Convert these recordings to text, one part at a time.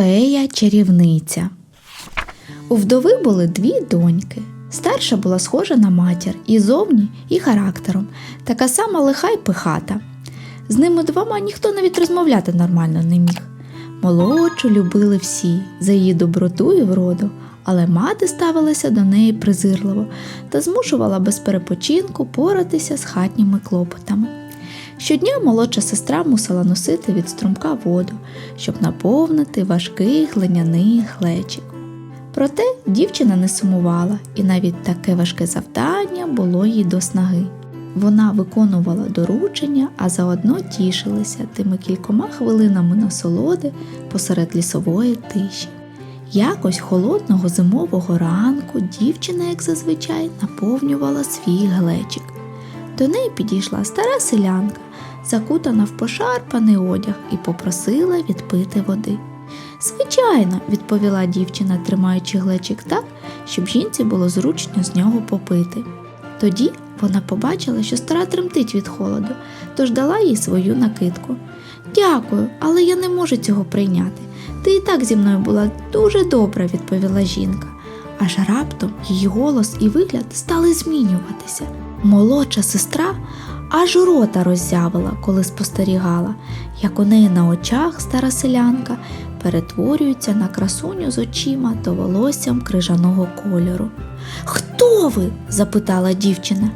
Фея чарівниця. У вдови були дві доньки. Старша була схожа на матір і зовні, і характером, така сама лиха й пихата. З ними двома ніхто навіть розмовляти нормально не міг. Молодшу любили всі за її доброту і вроду, але мати ставилася до неї презирливо та змушувала без перепочинку поратися з хатніми клопотами. Щодня молодша сестра мусила носити від струмка воду, щоб наповнити важкий глиняний глечик. Проте дівчина не сумувала, і навіть таке важке завдання було їй до снаги. Вона виконувала доручення, а заодно тішилася тими кількома хвилинами насолоди посеред лісової тиші. Якось холодного зимового ранку дівчина, як зазвичай, наповнювала свій глечик. До неї підійшла стара селянка, закутана в пошарпаний одяг, і попросила відпити води. Звичайно, відповіла дівчина, тримаючи глечик так, щоб жінці було зручно з нього попити. Тоді вона побачила, що стара тремтить від холоду, тож дала їй свою накидку. Дякую, але я не можу цього прийняти. Ти і так зі мною була дуже добра, відповіла жінка. Аж раптом її голос і вигляд стали змінюватися. Молодша сестра аж рота роззявила, коли спостерігала, як у неї на очах стара селянка перетворюється на красуню з очима та волоссям крижаного кольору. Хто ви? запитала дівчина.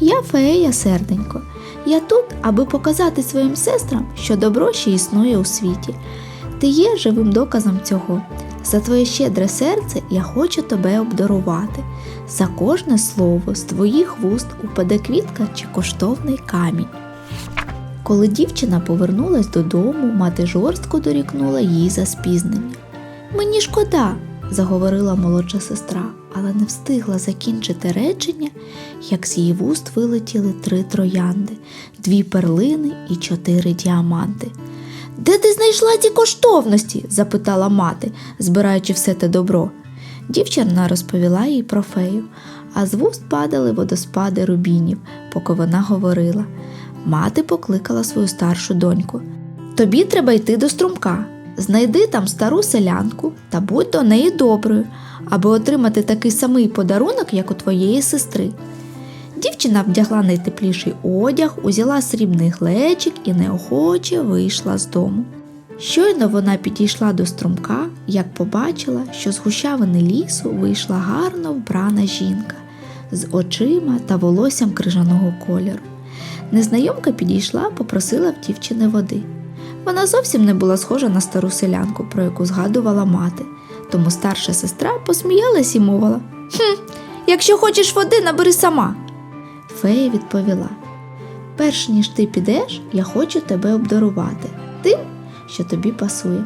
Я фея, серденько. Я тут, аби показати своїм сестрам, що добро ще існує у світі. Ти є живим доказом цього. За твоє щедре серце я хочу тебе обдарувати. За кожне слово з твоїх вуст упаде квітка чи коштовний камінь. Коли дівчина повернулась додому, мати жорстко дорікнула їй за спізнення. Мені шкода, заговорила молодша сестра, але не встигла закінчити речення, як з її вуст вилетіли три троянди, дві перлини і чотири діаманти. Де ти знайшла ці коштовності? запитала мати, збираючи все те добро. Дівчина розповіла їй про фею, а з вуст падали водоспади рубінів, поки вона говорила. Мати покликала свою старшу доньку. Тобі треба йти до струмка. Знайди там стару селянку та будь до неї доброю, аби отримати такий самий подарунок, як у твоєї сестри. Дівчина вдягла найтепліший одяг, узяла срібний глечик і неохоче вийшла з дому. Щойно вона підійшла до струмка, як побачила, що з гущавини лісу вийшла гарно вбрана жінка з очима та волоссям крижаного кольору. Незнайомка підійшла, попросила в дівчини води. Вона зовсім не була схожа на стару селянку, про яку згадувала мати, тому старша сестра посміялась і мовила Хм, якщо хочеш води, набери сама. Фея відповіла: Перш ніж ти підеш, я хочу тебе обдарувати тим, що тобі пасує.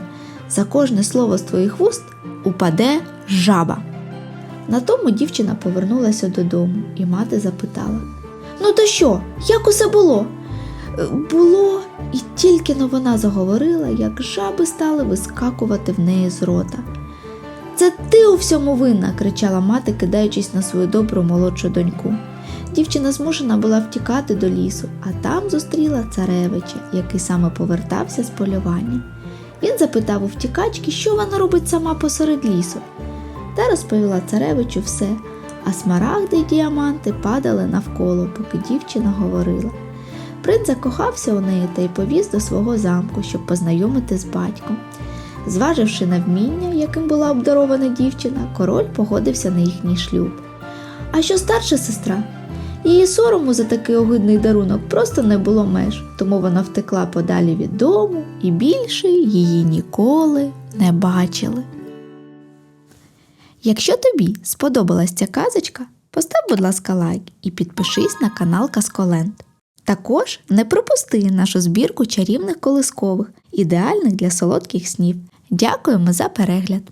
За кожне слово з твоїх вуст упаде жаба. На тому дівчина повернулася додому, і мати запитала: Ну то що, як усе було? «Е, Було, і тільки но вона заговорила, як жаби стали вискакувати в неї з рота. Це ти у всьому винна, кричала мати, кидаючись на свою добру молодшу доньку. Дівчина змушена була втікати до лісу, а там зустріла царевича, який саме повертався з полювання. Він запитав у втікачки, що вона робить сама посеред лісу, та розповіла царевичу все, а смарагди й діаманти падали навколо, поки дівчина говорила. Принц закохався у неї та й повіз до свого замку, щоб познайомити з батьком. Зваживши на вміння, яким була обдарована дівчина, король погодився на їхній шлюб. А що старша сестра? Її сорому за такий огидний дарунок просто не було меж, тому вона втекла подалі від дому і більше її ніколи не бачили. Якщо тобі сподобалась ця казочка, постав, будь ласка, лайк і підпишись на канал Казколенд. Також не пропусти нашу збірку чарівних колискових, ідеальних для солодких снів. Дякуємо за перегляд!